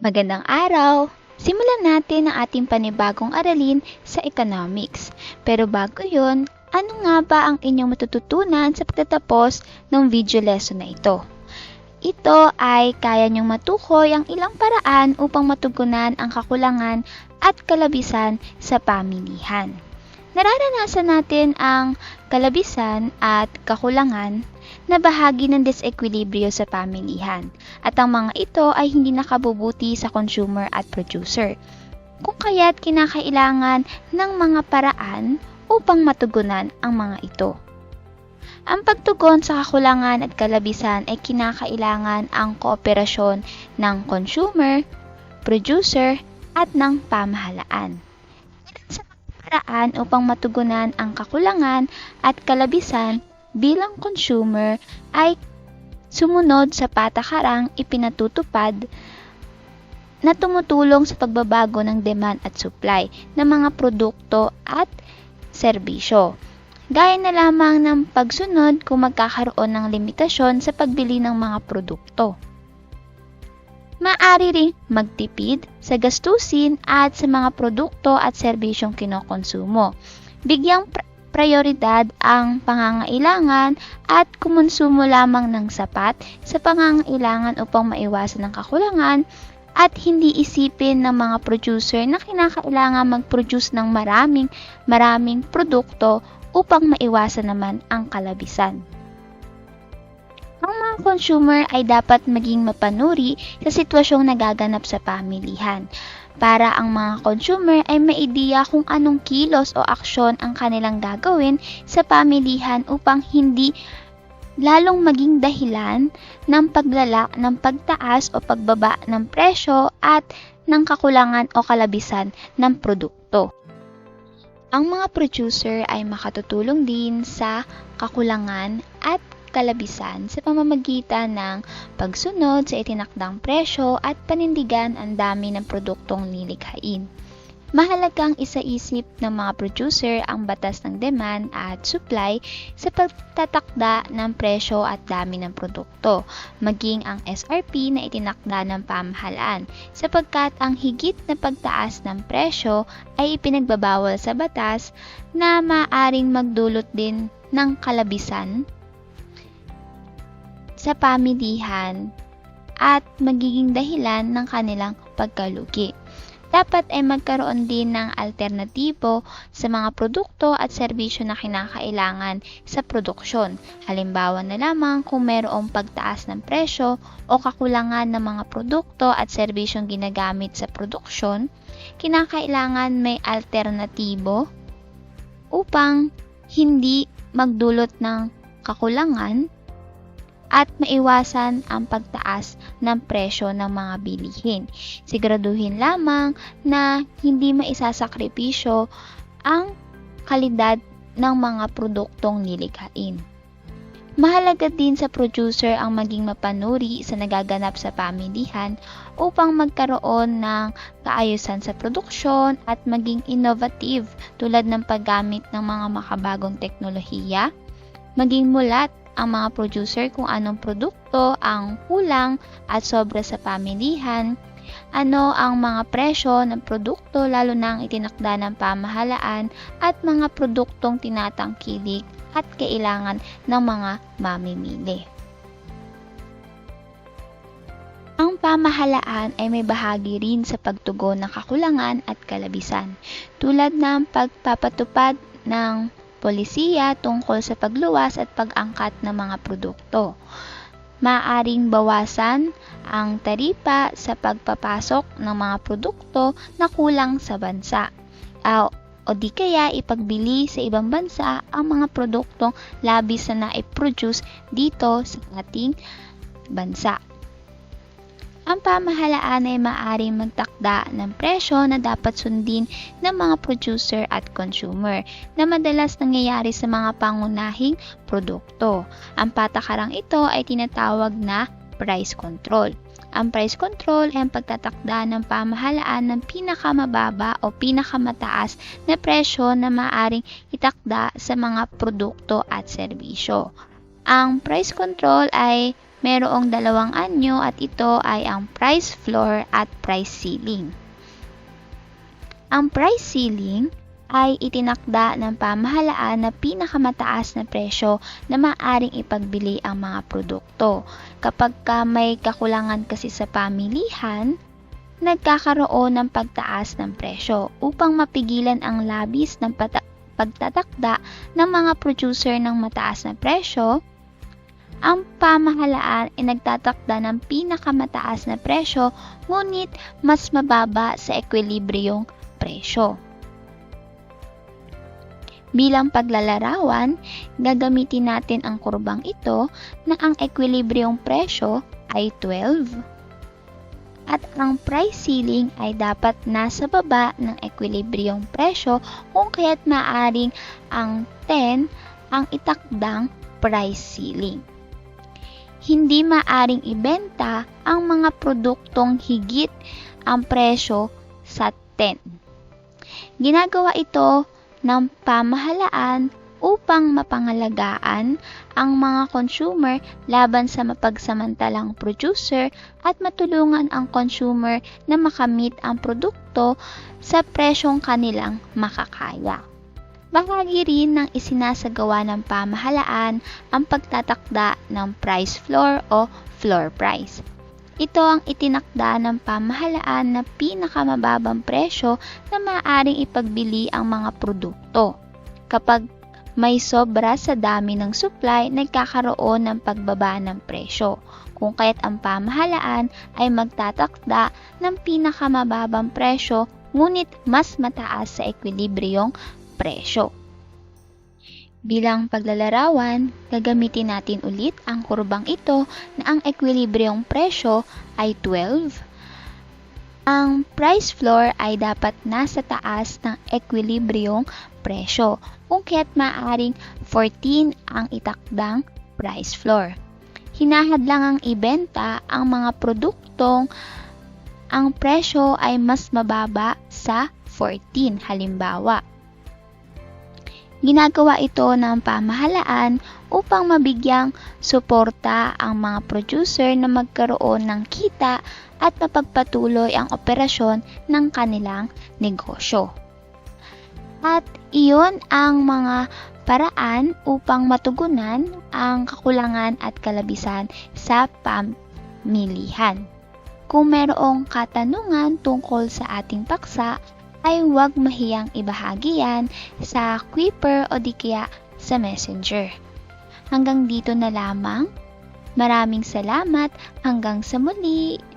Magandang araw! Simulan natin ang ating panibagong aralin sa economics. Pero bago yon, ano nga ba ang inyong matututunan sa pagtatapos ng video lesson na ito? Ito ay kaya niyong matukoy ang ilang paraan upang matugunan ang kakulangan at kalabisan sa pamilihan. Nararanasan natin ang kalabisan at kakulangan na bahagi ng disequilibrio sa pamilihan at ang mga ito ay hindi nakabubuti sa consumer at producer. Kung kaya't kinakailangan ng mga paraan upang matugunan ang mga ito. Ang pagtugon sa kakulangan at kalabisan ay kinakailangan ang kooperasyon ng consumer, producer, at ng pamahalaan. Sa paraan upang matugunan ang kakulangan at kalabisan bilang consumer ay sumunod sa patakarang ipinatutupad na tumutulong sa pagbabago ng demand at supply ng mga produkto at serbisyo. Gaya na lamang ng pagsunod kung magkakaroon ng limitasyon sa pagbili ng mga produkto. Maari ring magtipid sa gastusin at sa mga produkto at serbisyong kinokonsumo. Bigyang pr- prioridad ang pangangailangan at kumonsumo lamang ng sapat sa pangangailangan upang maiwasan ang kakulangan at hindi isipin ng mga producer na kinakailangan mag-produce ng maraming maraming produkto upang maiwasan naman ang kalabisan. Ang mga consumer ay dapat maging mapanuri sa sitwasyong nagaganap sa pamilihan para ang mga consumer ay maidiya kung anong kilos o aksyon ang kanilang gagawin sa pamilihan upang hindi lalong maging dahilan ng paglala ng pagtaas o pagbaba ng presyo at ng kakulangan o kalabisan ng produkto. Ang mga producer ay makatutulong din sa kakulangan at kalabisan sa pamamagitan ng pagsunod sa itinakdang presyo at panindigan ang dami ng produktong nilikhain. Mahalagang isaisip ng mga producer ang batas ng demand at supply sa pagtatakda ng presyo at dami ng produkto, maging ang SRP na itinakda ng pamahalaan, sapagkat ang higit na pagtaas ng presyo ay ipinagbabawal sa batas na maaring magdulot din ng kalabisan sa pamilihan at magiging dahilan ng kanilang pagkalugi. Dapat ay magkaroon din ng alternatibo sa mga produkto at serbisyo na kinakailangan sa produksyon. Halimbawa na lamang kung mayroong pagtaas ng presyo o kakulangan ng mga produkto at serbisyong ginagamit sa produksyon, kinakailangan may alternatibo upang hindi magdulot ng kakulangan at maiwasan ang pagtaas ng presyo ng mga bilihin. Siguraduhin lamang na hindi maisasakripisyo ang kalidad ng mga produktong nilikhain. Mahalaga din sa producer ang maging mapanuri sa nagaganap sa pamilihan upang magkaroon ng kaayusan sa produksyon at maging innovative tulad ng paggamit ng mga makabagong teknolohiya, maging mulat ang mga producer kung anong produkto ang kulang at sobra sa pamilihan, ano ang mga presyo ng produkto lalo na ang itinakda ng pamahalaan at mga produktong tinatangkilik at kailangan ng mga mamimili. Ang pamahalaan ay may bahagi rin sa pagtugon ng kakulangan at kalabisan, tulad ng pagpapatupad ng polisiya tungkol sa pagluwas at pag-angkat ng mga produkto. Maaring bawasan ang taripa sa pagpapasok ng mga produkto na kulang sa bansa. Uh, o di kaya ipagbili sa ibang bansa ang mga produktong labis na na-produce dito sa ating bansa. Ang pamahalaan ay maaaring magtakda ng presyo na dapat sundin ng mga producer at consumer na madalas nangyayari sa mga pangunahing produkto. Ang patakarang ito ay tinatawag na price control. Ang price control ay ang pagtatakda ng pamahalaan ng pinakamababa o pinakamataas na presyo na maaring itakda sa mga produkto at serbisyo. Ang price control ay Merong dalawang anyo at ito ay ang price floor at price ceiling. Ang price ceiling ay itinakda ng pamahalaan na pinakamataas na presyo na maaring ipagbili ang mga produkto. Kapag ka may kakulangan kasi sa pamilihan, nagkakaroon ng pagtaas ng presyo upang mapigilan ang labis ng pagtatakda ng mga producer ng mataas na presyo, ang pamahalaan ay nagtatakda ng pinakamataas na presyo ngunit mas mababa sa ekwilibryong presyo. Bilang paglalarawan, gagamitin natin ang kurbang ito na ang ekwilibryong presyo ay 12 at ang price ceiling ay dapat nasa baba ng ekwilibryong presyo kung kaya't maaring ang 10 ang itakdang price ceiling. Hindi maaring ibenta ang mga produktong higit ang presyo sa 10. Ginagawa ito ng pamahalaan upang mapangalagaan ang mga consumer laban sa mapagsamantalang producer at matulungan ang consumer na makamit ang produkto sa presyong kanilang makakaya. Bahagi rin ng isinasagawa ng pamahalaan ang pagtatakda ng price floor o floor price. Ito ang itinakda ng pamahalaan na pinakamababang presyo na maaaring ipagbili ang mga produkto. Kapag may sobra sa dami ng supply, nagkakaroon ng pagbaba ng presyo. Kung kaya't ang pamahalaan ay magtatakda ng pinakamababang presyo ngunit mas mataas sa ekwilibryong presyo. Bilang paglalarawan, gagamitin natin ulit ang kurbang ito na ang ekwilibryong presyo ay 12. Ang price floor ay dapat nasa taas ng ekwilibryong presyo kung kaya't maaaring 14 ang itakdang price floor. Hinahadlang ang ibenta ang mga produktong ang presyo ay mas mababa sa 14 halimbawa. Ginagawa ito ng pamahalaan upang mabigyang suporta ang mga producer na magkaroon ng kita at mapagpatuloy ang operasyon ng kanilang negosyo. At iyon ang mga paraan upang matugunan ang kakulangan at kalabisan sa pamilihan. Kung mayroong katanungan tungkol sa ating paksa, ay huwag mahiyang ibahagi yan sa Quipper o di kaya sa Messenger. Hanggang dito na lamang. Maraming salamat. Hanggang sa muli.